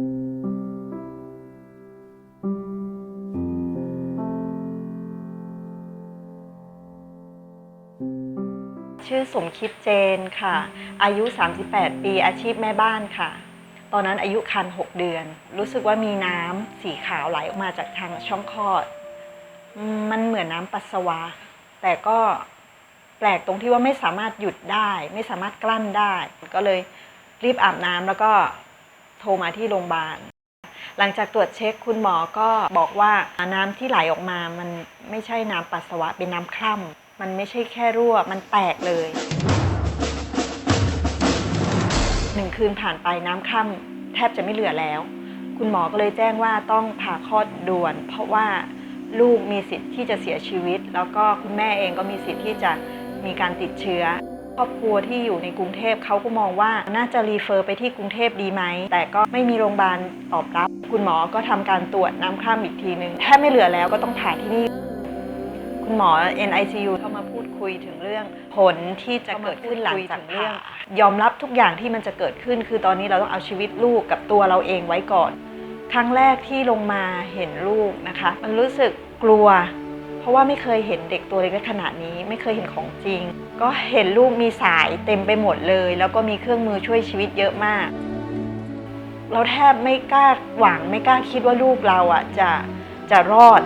ชื่อสมคิดเจนค่ะ อายุ 38 ปีอาชีพแม่บ้านค่ะ ตอนนั้นอายุคัน 6 เดือน รู้สึกว่ามีน้ำสีขาวไหลออกมาจากทางช่องคลอด มันเหมือนน้ำปัสสาวะ แต่ก็แปลกตรงที่ว่าไม่สามารถหยุดได้ ไม่สามารถกลั้นได้ ก็เลยรีบอาบน้ำแล้วก็ โทรมาที่โรงพยาบาล หลังจากตรวจเช็คคุณหมอก็บอกว่าน้ำที่ไหลออกมามันไม่ใช่น้ำปัสสาวะเป็นน้ำคร่ำมันไม่ใช่แค่รั่วมันแตกเลยหนึ่งคืนผ่านไปน้ำคร่ำแทบจะไม่เหลือแล้ว คุณหมอก็เลยแจ้งว่าต้องผ่าคลอดด่วน เพราะว่าลูกมีสิทธิ์ที่จะเสียชีวิต แล้วก็คุณแม่เองก็มีสิทธิ์ที่จะมีการติดเชื้อ ครอบครัวที่อยู่ในกรุงเทพเขาก็มองว่าน่าจะรีเฟอร์ไปที่กรุงเทพดีไหม แต่ก็ไม่มีโรงพยาบาลตอบรับ คุณหมอก็ทำการตรวจน้ำคร่ำอีกทีหนึ่งแทบไม่เหลือแล้วก็ต้องผ่าที่นี่ คุณหมอ NICU เข้ามาพูดคุยถึงเรื่องผลที่จะเกิดขึ้นหลังจากเรื่อง ยอมรับทุกอย่างที่มันจะเกิดขึ้น คือตอนนี้เราต้องเอาชีวิตลูกกับตัวเราเองไว้ก่อน ครั้งแรกที่ลงมาเห็นลูกนะคะ มันรู้สึกกลัว ราะว่าไม่เคยเห็นเด็กตัวเล็กขนาดนี้ ไม่เคยเห็นของจริง ก็เห็นลูกมีสายเต็มไปหมดเลย แล้วก็มีเครื่องมือช่วยชีวิตเยอะมาก เราแทบไม่กล้าหวังไม่กล้าคิดว่าลูกเราอะจะจะรอด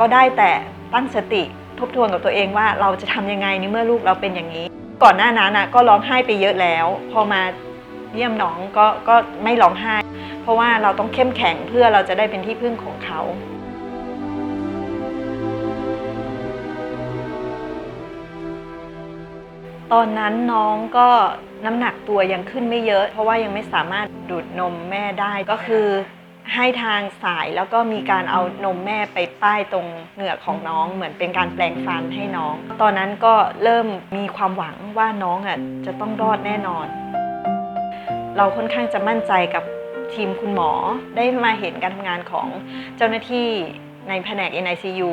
ก็ได้แต่ตั้งสติทบทวนกับตัวเองว่าเราจะทำยังไงในเมื่อลูกเราเป็นอย่างนี้ ก่อนหน้านั้นน่ะก็ร้องไห้ไปเยอะแล้ว พอมาเยี่ยมน้องก็ก็ไม่ร้องไห้ เพราะว่าเราต้องเข้มแข็งเพื่อเราจะได้เป็นที่พึ่งของเขา ตอนนั้นน้องก็น้ำหนักตัวยังขึ้นไม่เยอะ เพราะว่ายังไม่สามารถดูดนมแม่ได้ก็คือให้ทางสายแล้วก็มีการเอานมแม่ไปป้ายตรงเหงือกของน้องเหมือนเป็นการแปลงฟันให้น้อง ตอนนั้นก็เริ่มมีความหวังว่าน้องอะจะต้องรอดแน่นอน เราค่อนข้างจะมั่นใจกับทีมคุณหมอได้มาเห็นการทำงานของเจ้าหน้าที่ในแผนก NICU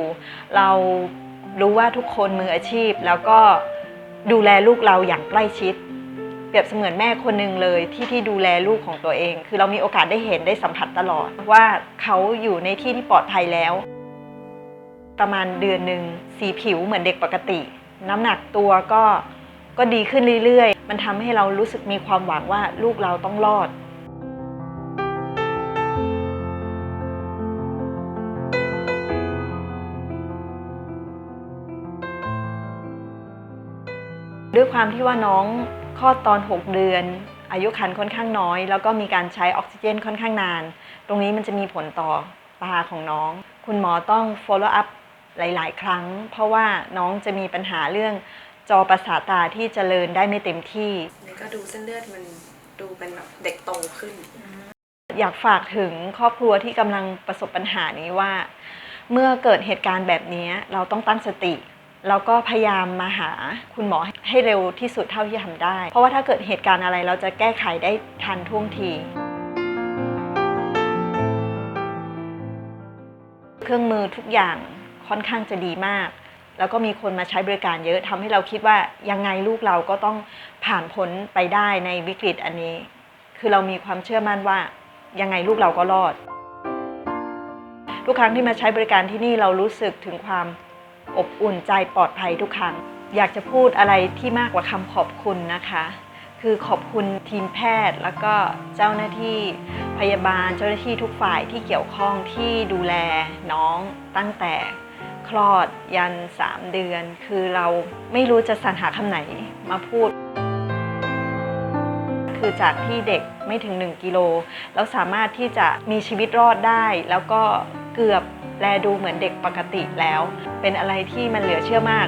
เรารู้ว่าทุกคนมืออาชีพแล้วก็ ดูแลลูกเราอย่างใกล้ชิด เปรียบเสมือนแม่คนหนึ่งเลยที่ที่ดูแลลูกของตัวเอง คือเรามีโอกาสได้เห็นได้สัมผัสตลอดว่าเขาอยู่ในที่ที่ปลอดภัยแล้ว ประมาณเดือนหนึ่งสีผิวเหมือนเด็กปกติ น้ำหนักตัวก็ก็ดีขึ้นเรื่อยๆ มันทำให้เรารู้สึกมีความหวังว่าลูกเราต้องรอด ด้วยความที่ว่าน้องคลอดตอน 6 เดือน อายุครรภ์ค่อนข้างน้อย แล้วก็มีการใช้ออกซิเจนค่อนข้างนาน ตรงนี้มันจะมีผลต่อตาของน้อง คุณหมอต้อง follow up หลาย ๆ ครั้ง เพราะว่าน้องจะมีปัญหาเรื่องจอประสาทตาที่เจริญได้ไม่เต็มที่นี่ก็ดูเส้นเลือดมันดูเป็นแบบเด็กโตขึ้น อยากฝากถึงครอบครัวที่กำลังประสบปัญหานี้ว่า เมื่อเกิดเหตุการณ์แบบนี้เราต้องตั้งสติ แล้วก็พยายามมาหาคุณหมอให้เร็วที่สุดเท่าที่ทำได้ เพราะว่าถ้าเกิดเหตุการณ์อะไรเราจะแก้ไขได้ทันท่วงที เครื่องมือทุกอย่างค่อนข้างจะดีมาก แล้วก็มีคนมาใช้บริการเยอะทำให้เราคิดว่ายังไงลูกเราก็ต้องผ่านพ้นไปได้ในวิกฤตอันนี้ คือเรามีความเชื่อมั่นว่ายังไงลูกเราก็รอด ทุกครั้งที่มาใช้บริการที่นี่เรารู้สึกถึงความ อบอุ่นใจปลอดภัยทุกครั้ง อยากจะพูดอะไรที่มากกว่าคำขอบคุณนะคะ คือขอบคุณทีมแพทย์แล้วก็เจ้าหน้าที่พยาบาลเจ้าหน้าที่ทุกฝ่ายที่เกี่ยวข้องที่ดูแลน้องตั้งแต่คลอดยัน 3 เดือน คือเราไม่รู้จะสรรหาคำไหนมาพูด คือจากที่เด็กไม่ถึง 1 กิโลแล้วสามารถที่จะมีชีวิตรอดได้แล้วก็ กือบแลดูเหมือนเด็กปกติแล้ว เป็นอะไรที่มันเหลือเชื่อมาก